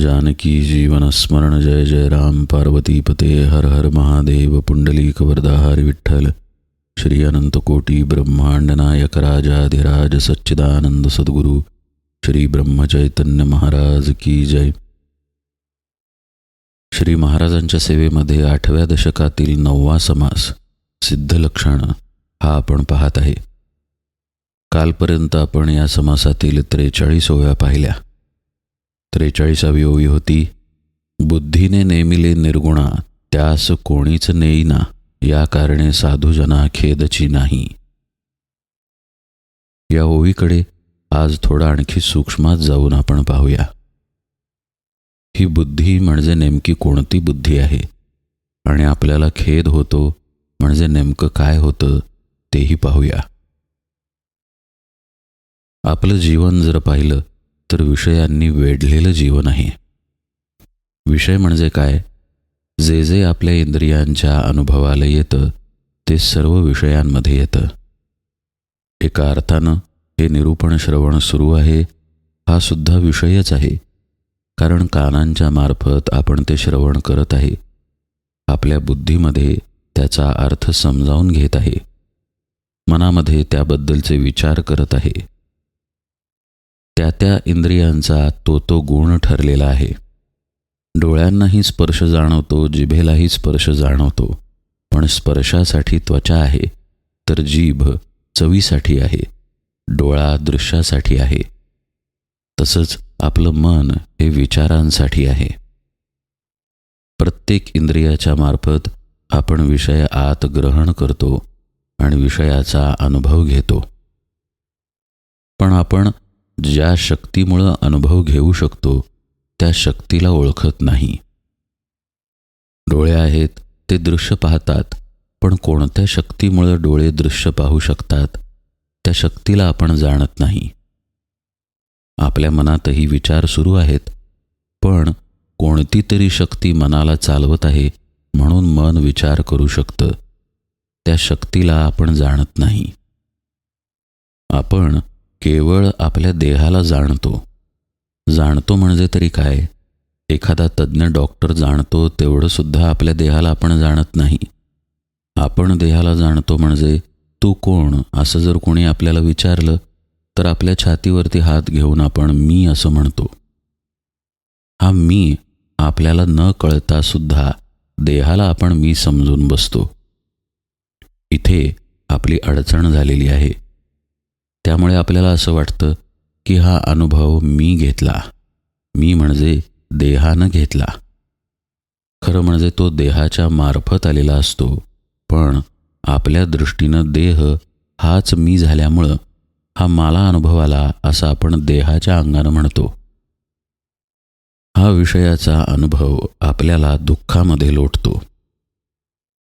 जानकी जीवन स्मरण जय जय राम पार्वती पते हर हर महादेव पुंडलीक वरदाहारी विठ्ठल। श्री अनंत कोटी ब्रह्मांड नायक राजाधिराज सच्चिदानंद सद्गुरु। श्री ब्रह्मचैतन्य महाराज की जय। श्री महाराजांच्या सेवेमध्ये आठव्या दशकातील नववा समास सिद्धलक्षण हा आपण पाहत आहे. कालपर्यंत आपण या समासातील त्रेचाळीस ओव्या पाहिल्या. त्रेचाळीसावी ओवी होती. बुद्धीने नेमिले निर्गुणा त्यास कोणीच नेईना या कारणे साधूजना खेदची नाही. या ओवीकडे आज थोडा आणखी सूक्ष्मात जाऊन आपण पाहूया. ही बुद्धी म्हणजे नेमकी कोणती बुद्धी आहे? आणि आपल्याला खेद होतो म्हणजे नेमकं काय होतं तेही पाहूया. आपलं जीवन जर पाहिलं तर विषयांनी वेढलेलं जीवन आहे. विषय म्हणजे काय? जे जे आपल्या इंद्रियांच्या अनुभवाला येतं ते सर्व विषयांमध्ये येतं. एका अर्थानं हे निरूपण श्रवण सुरू आहे हा सुद्धा विषयच आहे. कारण कानांच्या मार्फत आपण ते श्रवण करत आहे. आपल्या बुद्धीमध्ये त्याचा अर्थ समजावून घेत आहे. मनामध्ये त्याबद्दलचे विचार करत आहे. त्या त्या इंद्रियांचा तो तो गुण ठरलेला आहे. डोळ्यांनाही स्पर्श जाणवतो जिभेलाही स्पर्श जाणवतो पण स्पर्शासाठी त्वचा आहे तर जीभ चवीसाठी आहे डोळा दृश्यासाठी आहे. तसंच आपलं मन हे विचारांसाठी आहे. प्रत्येक इंद्रियाच्या मार्फत आपण विषय आत ग्रहण करतो आणि विषयाचा अनुभव घेतो. पण आपण ज्या शक्तीमुळं अनुभव घेऊ शकतो त्या शक्तीला ओळखत नाही. डोळे आहेत ते दृश्य पाहतात पण कोणत्या शक्तीमुळं डोळे दृश्य पाहू शकतात त्या शक्तीला आपण जाणत नाही. आपल्या मनातही विचार सुरू आहेत पण कोणती तरी शक्ती मनाला चालवत आहे म्हणून मन विचार करू शकतं त्या शक्तीला आपण जाणत नाही. आपण केवळ आपल्या देहाला जाणतो. जाणतो म्हणजे तरी काय? एखादा तज्ज्ञ डॉक्टर जाणतो तेवढंसुद्धा आपल्या देहाला आपण जाणत नाही. आपण देहाला जाणतो म्हणजे तू कोण? असं जर कोणी आपल्याला विचारलं तर आपल्या छातीवरती हात घेऊन आपण मी असं म्हणतो. हा मी आपल्याला न कळता सुद्धा देहाला आपण मी समजून बसतो. इथे आपली अडचण झालेली आहे. त्यामुळे आपल्याला असं वाटतं की हा अनुभव मी घेतला. मी म्हणजे देहानं घेतला. खरं म्हणजे तो देहाच्या मार्फत आलेला असतो पण आपल्या दृष्टीनं देह हाच मी झाल्यामुळं हा मला अनुभव आला असं आपण देहाच्या अंगानं म्हणतो. हा विषयाचा अनुभव आपल्याला दुःखामध्ये लोटतो.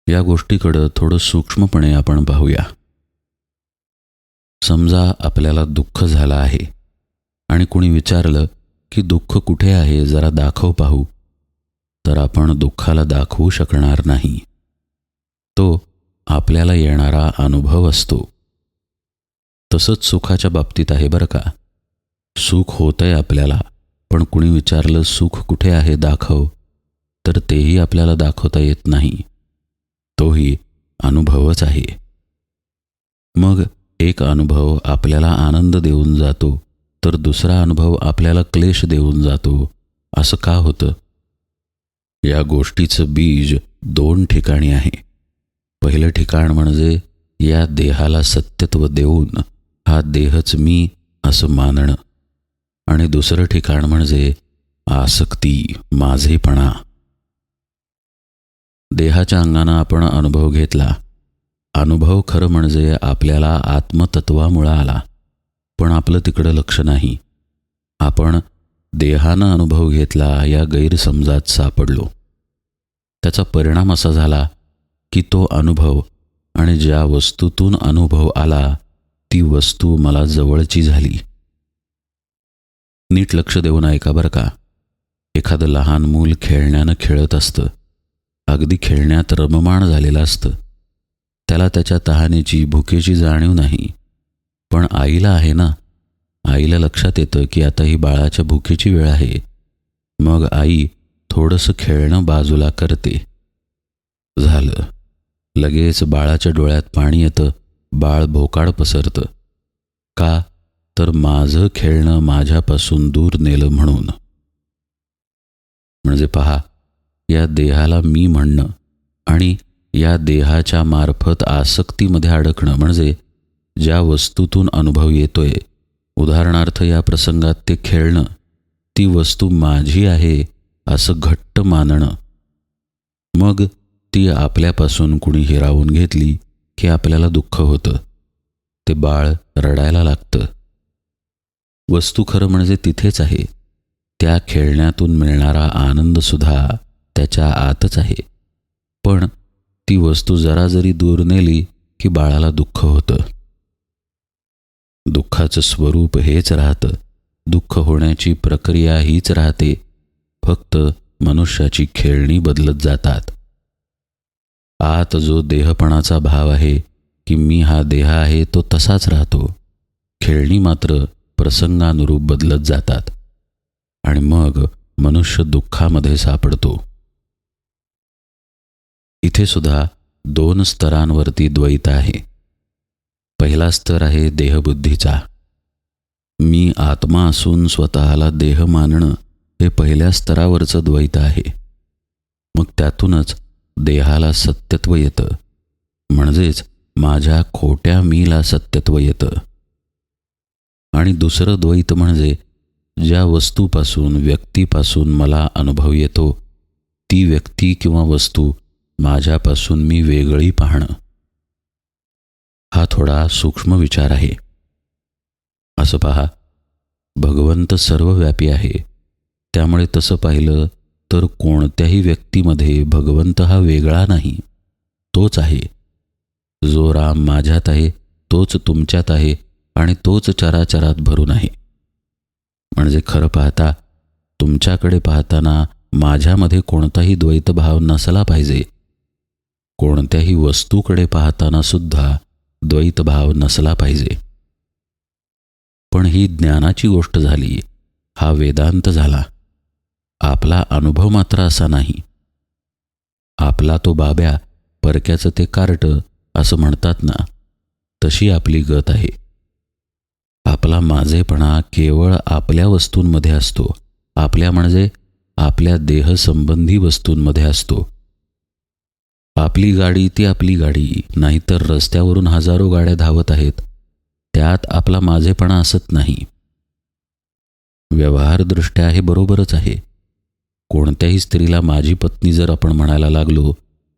या गोष्टीकडं थोडं सूक्ष्मपणे आपण पाहूया. समजा आपल्याला दुःख झालं आहे आणि कुणी विचारलं की दुःख कुठे आहे जरा दाखव पाहू तर आपण दुःखाला दाखवू शकणार नाही. तो आपल्याला येणारा अनुभव असतो. तसंच सुखाच्या बाबतीत आहे बरं का. सुख होतंय आपल्याला पण कुणी विचारलं सुख कुठे आहे दाखव तर तेही आपल्याला दाखवता येत नाही. तोही अनुभवच आहे. मग एक अनुभव आपल्याला आनंद देऊन जातो तर दुसरा अनुभव आपल्याला क्लेश देऊन जातो. असं का होतं? या गोष्टीचं बीज दोन ठिकाणी आहे. पहिलं ठिकाण म्हणजे या देहाला सत्यत्व देऊन हा देहच मी असं मानणं. आणि दुसरं ठिकाण म्हणजे आसक्ती माझेपणा. देहाच्या अंगानं आपण अनुभव घेतला अनुभव खरं म्हणजे आपल्याला आत्मतत्वामुळं आला. पण आपलं तिकडं लक्ष नाही. आपण देहानं अनुभव घेतला या गैरसमजात सापडलो. त्याचा परिणाम असा झाला की तो अनुभव आणि ज्या वस्तूतून अनुभव आला ती वस्तू मला जवळची झाली. नीट लक्ष देऊन ऐका बरं का. एखादं लहान मूल खेळण्यानं खेळत असतं. अगदी खेळण्यात रममाण झालेलं असतं. त्याला त्याच्या तहानेची भुकेची जाणीव नाही. पण आईला आहे ना? आईला लक्षात येतं की आता ही बाळाच्या भुकेची वेळ आहे. मग आई थोडंसं खेळणं बाजूला करते. झालं. लगेच बाळाच्या डोळ्यात पाणी येतं. बाळ भोकाड पसरतं. का? तर माझं खेळणं माझ्यापासून दूर नेलं म्हणून. म्हणजे पहा या देहाला मी म्हणणं आणि या देहाच्या मार्फत आसक्तीमध्ये अडकणं म्हणजे ज्या वस्तूतून अनुभव येतोय. उदाहरणार्थ या प्रसंगात ते खेळणं. ती वस्तू माझी आहे असं घट्ट मानणं. मग ती आपल्यापासून कुणी हिरावून घेतली की आपल्याला दुःख होतं. ते बाळ रडायला लागतं. वस्तू खरं म्हणजे तिथेच आहे. त्या खेळण्यातून मिळणारा आनंदसुद्धा त्याच्या आतच आहे. पण ती वस्तू जरा जरी दूर नेली की बाळाला दुःख होतं. दुःखाचं स्वरूप हेच राहतं. दुःख होण्याची प्रक्रिया हीच राहते. फक्त मनुष्याची खेळणी बदलत जातात. आत जो देहपणाचा भाव आहे की मी हा देह आहे तो तसाच राहतो. खेळणी मात्र प्रसंगानुरूप बदलत जातात. आणि मग मनुष्य दुःखामध्ये सापडतो. इथे सुद्धा दोन स्तरांवरती द्वैत आहे. पहिला स्तर आहे देहबुद्धीचा. मी आत्मा असून स्वतःला देह मानणं हे पहिल्या स्तरावरचं द्वैत आहे. मग त्यातूनच देहाला सत्यत्व येतं. म्हणजेच माझ्या खोट्या मीला सत्यत्व येतं. आणि दुसरं द्वैत म्हणजे ज्या वस्तूपासून व्यक्तीपासून मला अनुभव येतो ती व्यक्ती किंवा वस्तू माझ्यापासून मी वेगळी पाहणं. हा थोडा सूक्ष्म विचार आहे. असं पहा भगवंत सर्वव्यापी आहे. त्यामुळे तसं पाहिलं तर कोणत्याही व्यक्तीमध्ये भगवंत हा वेगळा नाही. तोच आहे. जो राम माझ्यात आहे तोच तुमच्यात आहे आणि तोच चराचरात भरून आहे. म्हणजे खरं पाहता तुमच्याकडे पाहताना माझ्यामध्ये कोणताही द्वैतभाव नसला पाहिजे. कोणत्याही वस्तूकडे पाहताना सुद्धा द्वैतभाव नसला पाहिजे. पण ही ज्ञानाची गोष्ट झाली हा वेदांत झाला. आपला अनुभव मात्र असा नाही. आपला तो बाब्या परक्याचं ते कार्ट असं म्हणतात ना तशी आपली गत आहे. आपला माझेपणा केवळ आपल्या वस्तूंमध्ये असतो. आपल्या म्हणजे आपल्या देहसंबंधी वस्तूंमध्ये असतो. आपली गाडी ती आपली गाडी नाहीतर रस्त्यावरून हजारो गाड्या धावत आहेत. त्यात आपला माझेपणा असत नाही. व्यवहारदृष्ट्या हे बरोबरच आहे. कोणत्याही स्त्रीला माझी पत्नी जर आपण म्हणायला लागलो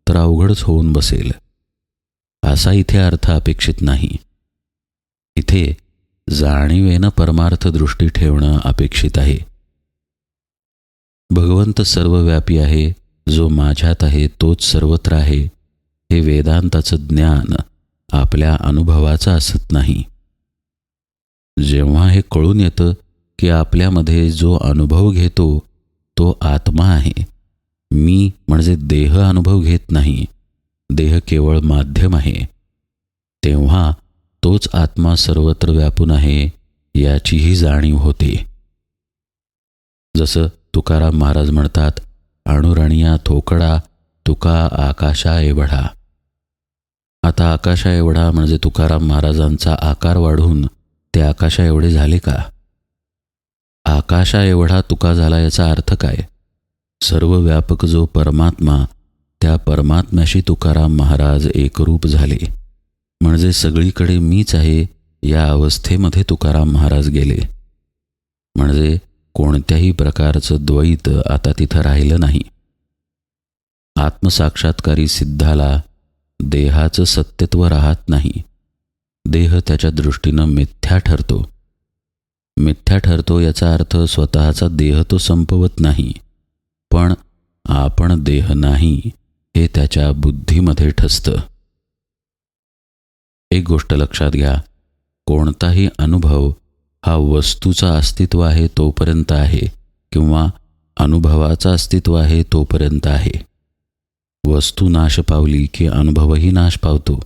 तर अवघडच होऊन बसेल. असा इथे अर्थ अपेक्षित नाही. इथे जाणीवेनं परमार्थ दृष्टी ठेवणं अपेक्षित आहे. भगवंत सर्वव्यापी आहे जो माझ्यात आहे तोच सर्वत्र आहे. हे वेदांताचं ज्ञान आपल्या अनुभवाचं असत नाही. जेव्हा हे कळून येतं की आपल्यामध्ये जो अनुभव घेतो तो आत्मा आहे. मी म्हणजे देह अनुभव घेत नाही. देह केवळ माध्यम आहे. तेव्हा तोच आत्मा सर्वत्र व्यापून आहे याचीही जाणीव होते. जसं तुकाराम महाराज म्हणतात अणुरणिया थोकडा तुका आकाशा एवढा आता आकाशा एवढा म्हणजे तुकाराम महाराजांचा आकार वाढून ते आकाशा एवढे झाले का आकाशा एवढा तुका झाला याचा अर्थ काय सर्व व्यापक जो परमात्मा त्या परमात्म्याशी तुकाराम महाराज एकरूप झाले म्हणजे सगळीकडे मीच आहे या अवस्थेमध्ये तुकाराम महाराज गेले म्हणजे कोणत्याही प्रकारचं द्वैत आता तिथं राहिलं नाही. आत्मसाक्षात्कारी सिद्धाला देहाचं सत्यत्व राहत नाही. देह त्याच्या दृष्टीनं मिथ्या ठरतो. मिथ्या ठरतो याचा अर्थ स्वतःचा देह तो संपवत नाही. पण आपण देह नाही हे त्याच्या बुद्धीमध्ये ठसतं. एक गोष्ट लक्षात घ्या. कोणताही अनुभव हा वस्तूचा अस्तित्व आहे तोपर्यंत आहे किंवा अनुभवाचा अस्तित्व आहे तोपर्यंत आहे. वस्तू नाश पावली की अनुभवही नाश पावतो.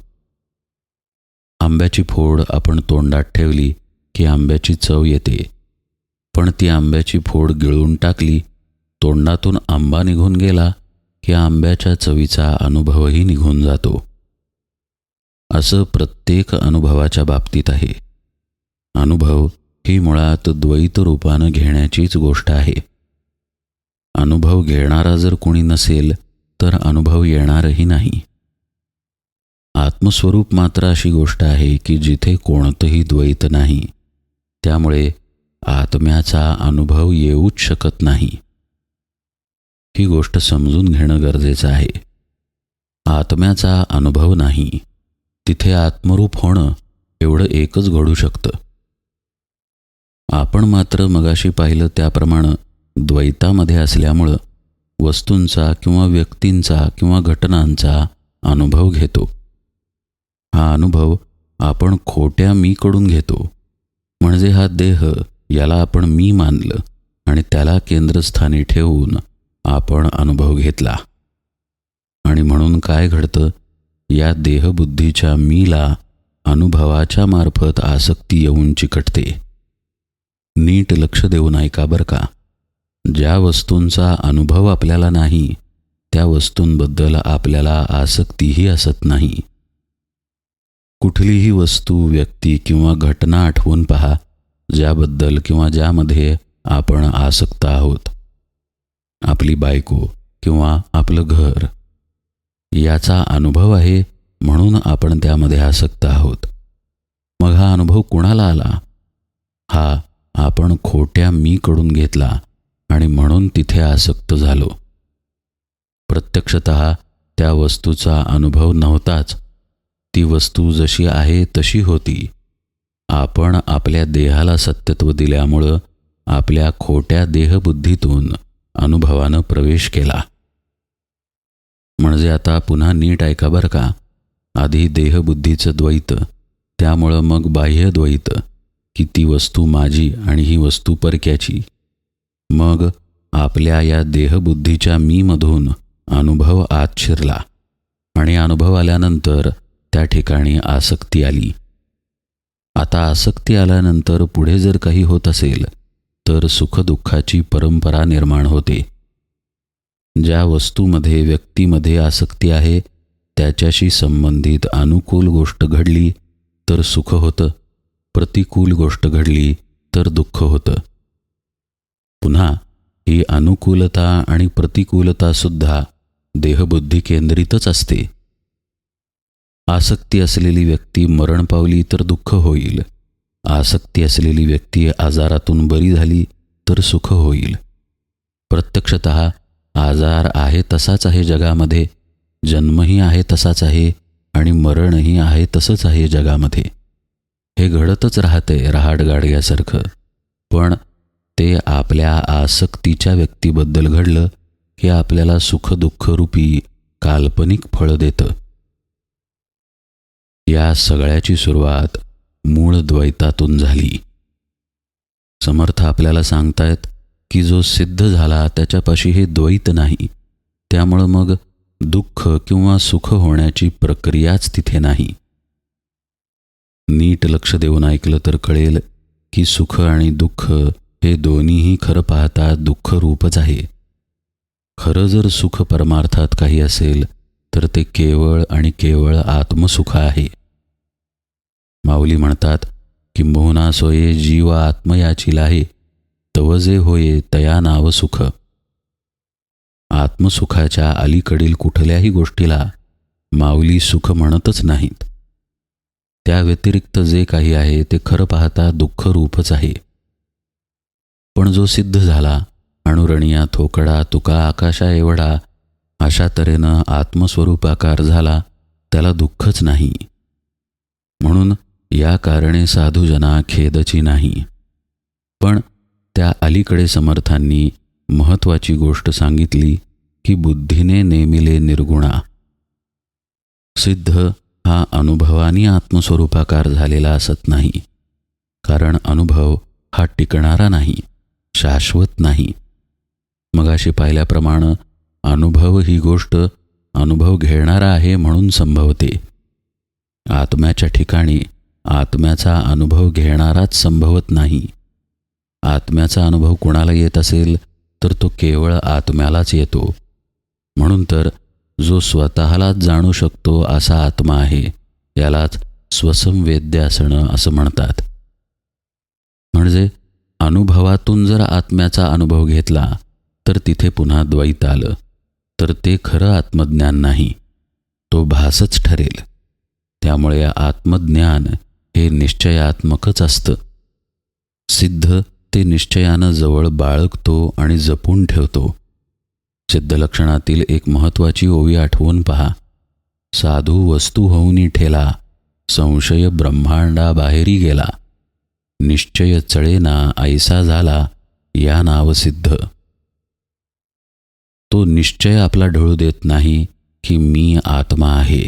आंब्याची फोड आपण तोंडात ठेवली की आंब्याची चव येते. पण ती आंब्याची फोड गिळून टाकली तोंडातून आंबा निघून गेला की आंब्याच्या चवीचा अनुभवही निघून जातो. असं प्रत्येक अनुभवाच्या बाबतीत आहे. अनुभव ही मुळात द्वैत रूपानं घेण्याचीच गोष्ट आहे. अनुभव घेणारा जर कोणी नसेल तर अनुभव येणारही नाही. आत्मस्वरूप मात्र अशी गोष्ट आहे की जिथे कोणतंही द्वैत नाही त्यामुळे आत्म्याचा अनुभव येऊच शकत नाही. ही गोष्ट समजून घेणं गरजेचं आहे. आत्म्याचा अनुभव नाही तिथे आत्मरूप होणं एवढं एकच घडू शकतं. आपण मात्र मगाशी पाहिलं त्याप्रमाणे द्वैतामध्ये असल्यामुळं वस्तूंचा किंवा व्यक्तींचा किंवा घटनांचा अनुभव घेतो. हा अनुभव आपण खोट्या मीकडून घेतो. म्हणजे हा देह याला आपण मी मानलं आणि त्याला केंद्रस्थानी ठेवून आपण अनुभव घेतला. आणि म्हणून काय घडतं? या देहबुद्धीच्या मीला अनुभवाच्या मार्फत आसक्ती येऊन चिकटते. नीट लक्ष देऊन ऐका बरं का? ज्या वस्तूंचा अनुभव आपल्याला नाही त्या वस्तूंबद्दल आपल्याला आसक्तीही असत नाही. कुठलीही वस्तू व्यक्ती किंवा घटना आठवून पहा ज्याबद्दल किंवा ज्यामध्ये आपण आसक्त आहोत. आपली बायको किंवा आपलं घर याचा अनुभव आहे म्हणून आपण त्यामध्ये आसक्त आहोत. मग हा अनुभव कुणाला आला? हा आपण खोट्या मीकडून घेतला आणि म्हणून तिथे आसक्त झालो. प्रत्यक्षत त्या वस्तूचा अनुभव नव्हताच. ती वस्तू जशी आहे तशी होती. आपण आपल्या देहाला सत्यत्व दिल्यामुळं आपल्या खोट्या देहबुद्धीतून अनुभवानं प्रवेश केला. म्हणजे आता पुन्हा नीट ऐका बरं का. आधी देहबुद्धीचं द्वैत त्यामुळं मग बाह्य द्वैत. की ती वस्तू माझी आणि ही वस्तू परक्याची. मग आपल्या या देहबुद्धीच्या मीमधून अनुभव आत शिरला आणि अनुभव आल्यानंतर त्या ठिकाणी आसक्ती आली. आता आसक्ती आल्यानंतर पुढे जर काही होत असेल तर सुखदुःखाची परंपरा निर्माण होते. ज्या वस्तूमध्ये व्यक्तीमध्ये आसक्ती आहे त्याच्याशी संबंधित अनुकूल गोष्ट घडली तर सुख होतं. प्रतिकूल गोष्ट घडली तर दुःख होतं. पुन्हा ही अनुकूलता आणि प्रतिकूलता सुद्धा देहबुद्धी केंद्रितच असते. आसक्ती असलेली व्यक्ती मरण पावली तर दुःख होईल. आसक्ती असलेली व्यक्ती आजारातून बरी झाली तर सुख होईल. प्रत्यक्षत आजार आहे तसाच आहे जगामध्ये जन्मही आहे तसाच आहे आणि मरणही आहे तसंच आहे जगामध्ये. हे घडतच राहते रहाडगाडग्यासारखं. पण ते आपल्या आसक्तीच्या व्यक्तीबद्दल घडलं की आपल्याला सुखदुःखरूपी काल्पनिक फळ देतं. या सगळ्याची सुरुवात मूळ द्वैतातून झाली. समर्थ आपल्याला सांगतायत की जो सिद्ध झाला त्याच्यापाशी हे द्वैत नाही. त्यामुळं मग दुःख किंवा सुख होण्याची प्रक्रियाच तिथे नाही. नीट लक्ष देऊन ऐकलं तर कळेल की सुख आणि दुःख हे दोन्हीही खरं पाहता दुःख रूपच आहे. खरं जर सुख परमार्थात काही असेल तर ते केवळ आणि केवळ आत्मसुख आहे. माऊली म्हणतात किंबहुना सोये जीव आत्मयाची लाहे तव जे होये तया नाव सुख. आत्मसुखाच्या अलीकडील कुठल्याही गोष्टीला माऊली सुख म्हणतच नाहीत. त्या व्यतिरिक्त जे काही आहे ते खरं पाहता दुःख रूपच आहे. पण जो सिद्ध झाला अणुरणिया थोकडा तुका आकाशा एवढा अशा तऱ्हेनं आत्मस्वरूपाकार झाला त्याला दुःखच नाही. म्हणून या कारणे साधूजना खेदची नाही. पण त्या अलीकडे समर्थांनी महत्त्वाची गोष्ट सांगितली की बुद्धीने नेमिले निर्गुणा. सिद्ध हा अनुभवानी आत्मस्वरूपाकार झालेला असत नाही. कारण अनुभव हा टिकणारा नाही शाश्वत नाही. मगाशी पाहिल्याप्रमाणे अनुभव ही गोष्ट अनुभव घेणारा आहे म्हणून संभवते. आत्म्याच्या ठिकाणी आत्म्याचा अनुभव घेणाराच संभवत नाही. आत्म्याचा अनुभव कुणाला येत असेल तर तो केवळ आत्म्यालाच येतो. म्हणून तर जो स्वतःलाच जाणू शकतो असा आत्मा आहे यालाच स्वसंवेद्य असणं असं म्हणतात. म्हणजे अनुभवातून जर आत्म्याचा अनुभव घेतला तर तिथे पुन्हा द्वैत आलं तर ते खरं आत्मज्ञान नाही तो भासच ठरेल. त्यामुळे आत्मज्ञान हे निश्चयात्मकच असतं. सिद्ध ते निश्चयानं जवळ बाळगतो आणि जपून ठेवतो. सिद्धलक्षणातील एक महत्त्वाची ओवी आठवून पहा. साधू वस्तू होऊनी ठेला संशय ब्रह्मांडा बाहेरी गेला. निश्चय चळेना ऐसा झाला या नाव सिद्ध. तो निश्चय आपला ढळू देत नाही की मी आत्मा आहे.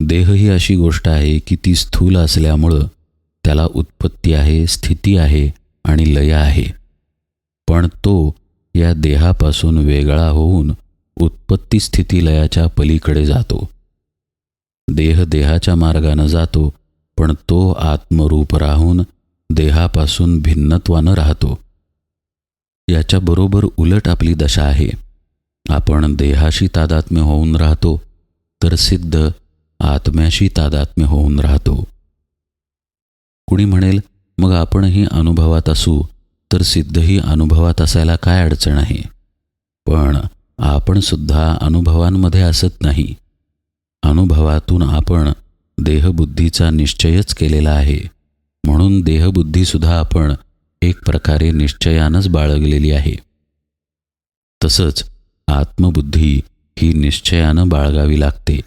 देह ही अशी गोष्ट आहे की ती स्थूल असल्यामुळं त्याला उत्पत्ती आहे स्थिती आहे आणि लय आहे. पण तो या देहापासून वेगळा होऊन उत्पत्ती स्थितीलयाच्या पलीकडे जातो. देह देहाच्या मार्गानं जातो पण तो आत्मरूप राहून देहापासून भिन्नत्वानं राहतो. याच्याबरोबर उलट आपली दशा आहे. आपण देहाशी तादात्म्य होऊन राहतो तर सिद्ध आत्म्याशी तादात्म्य होऊन राहतो. कुणी म्हणेल मग आपणही अनुभवात असू तर सिद्धही अनुभवात असायला काय अडचण आहे? पण आपण सुद्धा अनुभवांमध्ये असत नाही. अनुभवातून आपण देहबुद्धीचा निश्चयच केलेला आहे. म्हणून देहबुद्धीसुद्धा आपण एक प्रकारे निश्चयानंच बाळगलेली आहे. तसंच आत्मबुद्धी ही निश्चयानं बाळगावी लागते.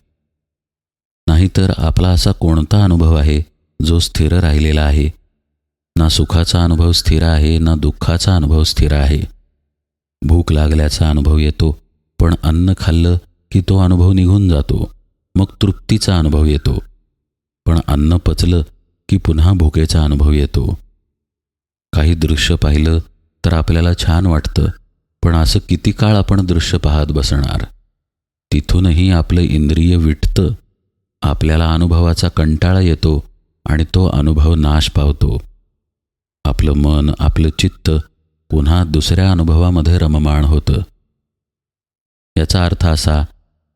नाहीतर आपला असा कोणता अनुभव आहे जो स्थिर राहिलेला आहे? ना सुखाचा अनुभव स्थिर आहे ना दुःखाचा अनुभव स्थिर आहे. भूक लागल्याचा अनुभव येतो पण अन्न खाल्लं की तो अनुभव निघून जातो. मग तृप्तीचा अनुभव येतो. पण अन्न पचलं की पुन्हा भुकेचा अनुभव येतो. काही दृश्य पाहिलं तर आपल्याला छान वाटतं पण असं किती काळ आपण दृश्य पाहत बसणार? तिथूनही आपलं इंद्रिय विटतं आपल्याला अनुभवाचा कंटाळा येतो आणि तो अनुभव नाश पावतो. आपलं मन आपलं चित्त पुन्हा दुसऱ्या अनुभवामध्ये रममाण होतं. याचा अर्थ असा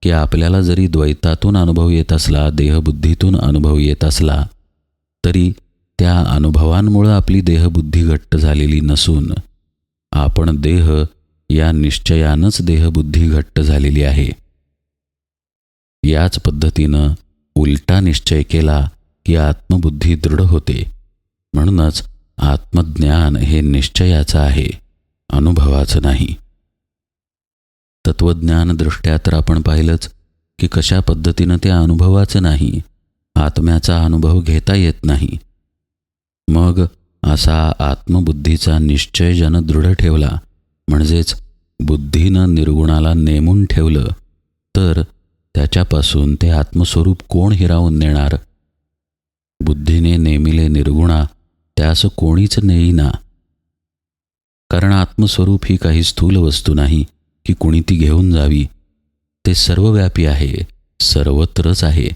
की आपल्याला जरी द्वैतातून अनुभव येत असला देहबुद्धीतून अनुभव येत असला तरी त्या अनुभवांमुळं आपली देहबुद्धी घट्ट झालेली नसून आपण देह या निश्चयानंच देहबुद्धी घट्ट झालेली आहे. याच पद्धतीनं उलटा निश्चय केला की आत्मबुद्धी दृढ होते. म्हणूनच आत्मज्ञान हे निश्चयाचं आहे अनुभवाचं नाही. तत्वज्ञानदृष्ट्या तर आपण पाहिलंच की कशा पद्धतीनं त्या अनुभवाचं नाही आत्म्याचा अनुभव घेता येत नाही. मग असा आत्मबुद्धीचा निश्चय ज्यानं दृढ ठेवला म्हणजेच बुद्धीनं निर्गुणाला नेमून ठेवलं तर त्याच्यापासून ते आत्मस्वरूप कोण हिरावून नेणार? बुद्धीने नेमिले निर्गुणा त्यास कोणीच नेईना. कारण आत्मस्वरूप ही काही स्थूल वस्तू नाही की कुणी ती घेऊन जावी. ते सर्वव्यापी आहे सर्वत्रच आहे.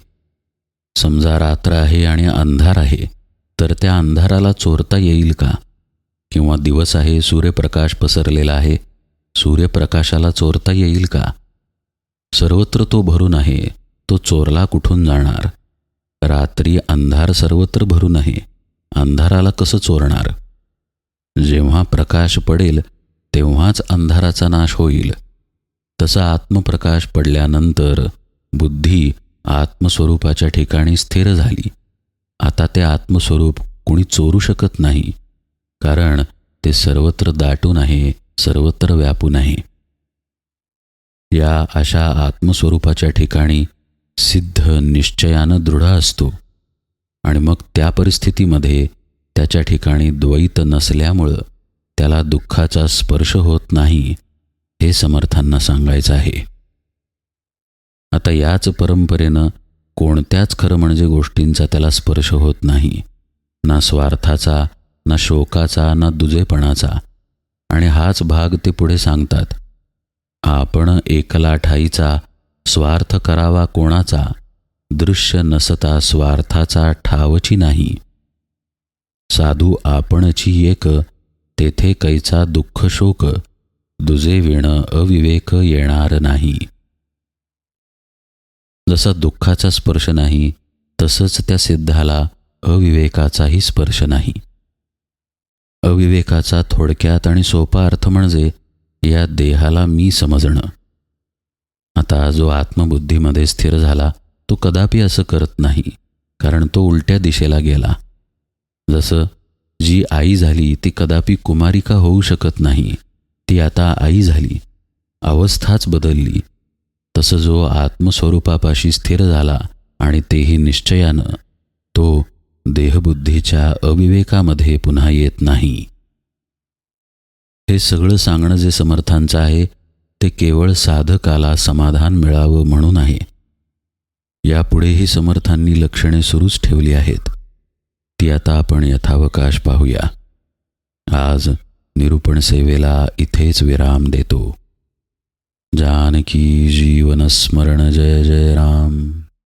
समजा रात्र आहे आणि अंधार आहे तर त्या अंधाराला चोरता येईल का? किंवा दिवस आहे सूर्यप्रकाश पसरलेला आहे सूर्यप्रकाशाला चोरता येईल का? सर्वत्र तो भरून आहे तो चोरला कुठून जाणार? रात्री अंधार सर्वत्र भरून आहे. अंधाराला कसं चोरणार? जेव्हा प्रकाश पडेल तेव्हाच अंधाराचा नाश होईल. तसा आत्मप्रकाश पडल्यानंतर बुद्धी आत्मस्वरूपाच्या ठिकाणी स्थिर झाली. आता ते आत्मस्वरूप कुणी चोरू शकत नाही कारण ते सर्वत्र दाटून आहे सर्वत्र व्यापून आहे या अशा आत्मस्वरूपाच्या ठिकाणी सिद्ध निश्चयानं दृढ असतो. आणि मग त्या परिस्थितीमध्ये त्याच्या ठिकाणी द्वैत नसल्यामुळं त्याला दुःखाचा स्पर्श होत नाही हे समर्थांना सांगायचं आहे. आता याच परंपरेनं कोणत्याच खरं म्हणजे गोष्टींचा त्याला स्पर्श होत नाही ना स्वार्थाचा ना शोकाचा ना दुजेपणाचा. आणि हाच भाग ते पुढे सांगतात. आपण एकला ठाईचा स्वार्थ करावा कोणाचा? दृश्य नसता स्वार्थाचा ठावची नाही. साधू आपणची एक तेथे कैचा दुःख शोक दुजे विण अविवेक येणार नाही. जसा दुःखाचा स्पर्श नाही तसंच त्या सिद्धाला अविवेकाचाही स्पर्श नाही. अविवेकाचा थोडक्यात आणि सोपा अर्थ म्हणजे या देहाला मी समजणं. आता जो आत्मबुद्धीमध्ये स्थिर झाला तो कदापि असं करत नाही कारण तो उलट्या दिशेला गेला. जसं जी आई झाली ती कदापि कुमारिका होऊ शकत नाही. ती आता आई झाली अवस्थाच बदलली. तसं जो आत्मस्वरूपापाशी स्थिर झाला आणि तेही निश्चयानं तो देहबुद्धीच्या अविवेकामध्ये पुन्हा येत नाही. हे सगळं सांगणं जे समर्थांचं आहे ते केवळ साधकाला समाधान मिळावं म्हणून आहे. यापुढेही समर्थांनी लक्षणे सुरूच ठेवली आहेत. ती आता आपण यथावकाश पाहूया. आज निरूपण सेवेला इथेच विराम देतो. जानकी जीवनस्मरण जय जय राम.